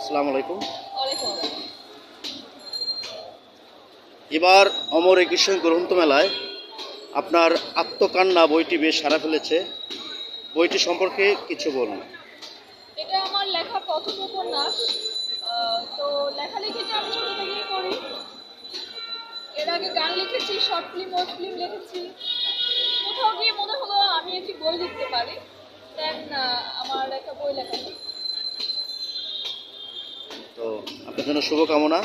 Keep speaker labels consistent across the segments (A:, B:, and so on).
A: আসসালামু আলাইকুম। এবার অমর একুশন গ্রন্থ মেলায় আপনার আত্মকান্না বইটি বেশ সারা ফেলেছে। বইটি সম্পর্কে কিছু বলুন।
B: এটা আমার লেখা প্রথম উপন্যাস। তো লেখালেখিটা আমি ছোট থেকেই করি এর আগে গান লিখেছি শর্ট ফিল্ম ফিল্ম লিখেছি। কোথাও গিয়ে মনে হলো আমি একটি বই লিখতে পারি। দেন আমার একটা বই লেখা হলো।
A: তো আপনার জন্য শুভকামনা।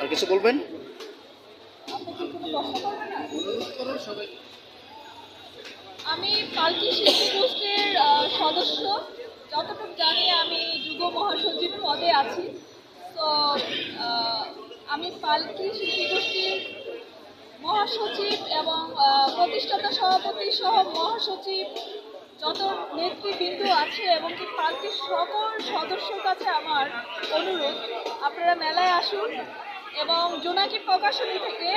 A: আর কিছু বলবেন?
B: আমি পালকি শিশু গোষ্ঠীর সদস্য। যতটুকু জানি আমি যুব মহাসচিব পদে আছি। তো আমি পালকি শিশু গোষ্ঠীর মহাসচিব এবং প্রতিষ্ঠাতা সভাপতি সহ মহাসচিব যত নেতৃবৃন্দ আছে এবং কি পার্টির সকল সদস্যর কাছে আমার অনুরোধ, আপনারা মেলায় আসুন এবং জোনাকি প্রকাশনী থেকে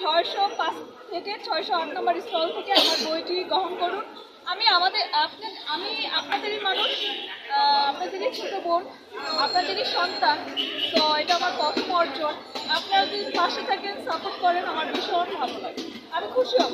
B: ছয়শো পাঁচ থেকে ছয়শো আট নম্বর স্টল থেকে আমার বইটি গ্রহণ করুন। আমি আমাদের আপনার আমি আপনাদেরই মানুষ আপনাদেরই ছোট বোন, আপনাদেরই সন্তান, তো এটা আমার প্রথম অর্জন। আপনারা যদি পাশে থাকেন সাপোর্ট করেন, আমার ভীষণ ভালো লাগে। আমি খুশি হব।